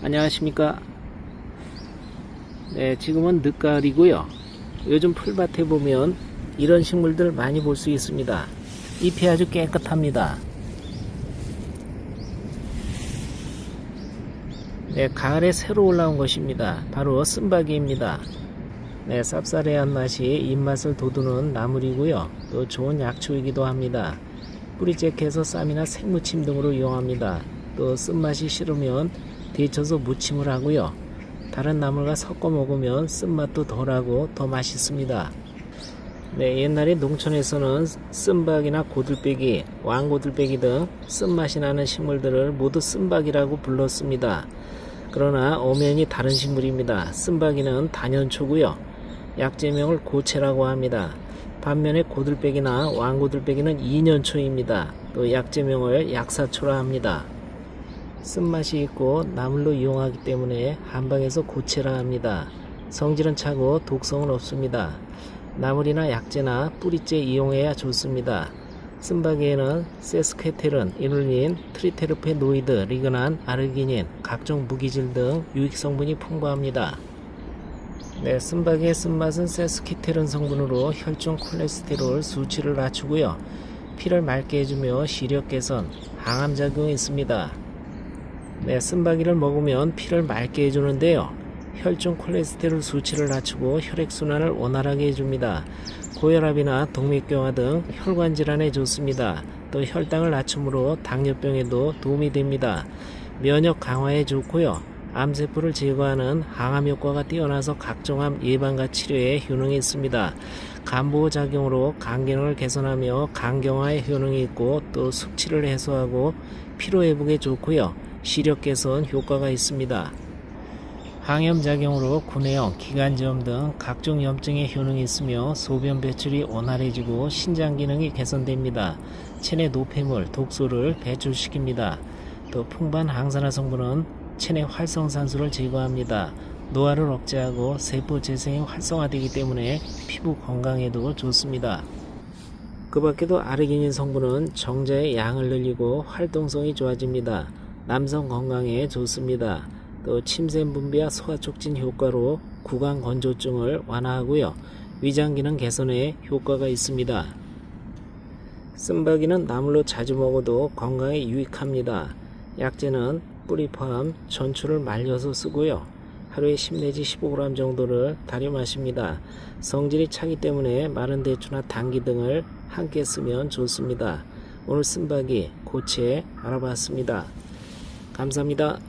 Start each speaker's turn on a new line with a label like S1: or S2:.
S1: 안녕하십니까? 네 지금은 늦가을이고요. 요즘 풀밭에 보면 이런 식물들 많이 볼 수 있습니다. 잎이 아주 깨끗합니다. 네 가을에 새로 올라온 것입니다. 바로 쓴바귀입니다. 네 쌉싸래한 맛이 입맛을 돋우는 나물이고요. 또 좋은 약초이기도 합니다. 뿌리째해서 쌈이나 생무침 등으로 이용합니다. 또 쓴맛이 싫으면 데쳐서 무침을 하고요. 다른 나물과 섞어 먹으면 쓴맛도 덜하고 더 맛있습니다. 네, 옛날에 농촌에서는 쓴박이나 고들빼기, 왕고들빼기 등 쓴맛이 나는 식물들을 모두 쓴박이라고 불렀습니다. 그러나 엄연히 다른 식물입니다. 쓴박이는 단연초고요. 약제명을 고체라고 합니다. 반면에 고들빼기나 왕고들빼기는 2년초입니다. 또 약제명을 약사초라 합니다. 쓴맛이 있고 나물로 이용하기 때문에 한방에서 고체라 합니다. 성질은 차고 독성은 없습니다. 나물이나 약재나 뿌리째 이용해야 좋습니다. 쓴바기에는 세스케테른, 이눌린, 트리테르페노이드, 리그난, 아르기닌, 각종 무기질 등 유익 성분이 풍부합니다. 네, 쓴바기의 쓴맛은 세스키테른 성분으로 혈중 콜레스테롤 수치를 낮추고요. 피를 맑게 해주며 시력 개선, 항암 작용이 있습니다. 네, 쓴바기를 먹으면 피를 맑게 해주는데요. 혈중 콜레스테롤 수치를 낮추고 혈액순환을 원활하게 해줍니다. 고혈압이나 동맥경화 등 혈관 질환에 좋습니다. 또 혈당을 낮춤으로 당뇨병에도 도움이 됩니다. 면역 강화에 좋고요. 암세포를 제거하는 항암 효과가 뛰어나서 각종 암 예방과 치료에 효능이 있습니다. 간보호 작용으로 간 기능을 개선하며 간경화에 효능이 있고 또 숙취를 해소하고 피로 회복에 좋고요. 시력 개선 효과가 있습니다. 항염 작용으로 구내염, 기관지염 등 각종 염증에 효능이 있으며 소변 배출이 원활해지고 신장 기능이 개선됩니다. 체내 노폐물, 독소를 배출시킵니다. 또 풍부한 항산화 성분은 체내 활성산소를 제거합니다. 노화를 억제하고 세포 재생이 활성화되기 때문에 피부 건강에도 좋습니다. 그 밖에도 아르기닌 성분은 정자의 양을 늘리고 활동성이 좋아집니다. 남성 건강에 좋습니다. 또 침샘 분비와 소화 촉진 효과로 구강 건조증을 완화하고요. 위장 기능 개선에 효과가 있습니다. 쓴바기는 나물로 자주 먹어도 건강에 유익합니다. 약재는 뿌리 포함 전초를 말려서 쓰고요. 하루에 10 내지 15g 정도를 다려 마십니다. 성질이 차기 때문에 마른 대추나 당귀 등을 함께 쓰면 좋습니다. 오늘 쓴바기 고체 알아봤습니다. 감사합니다.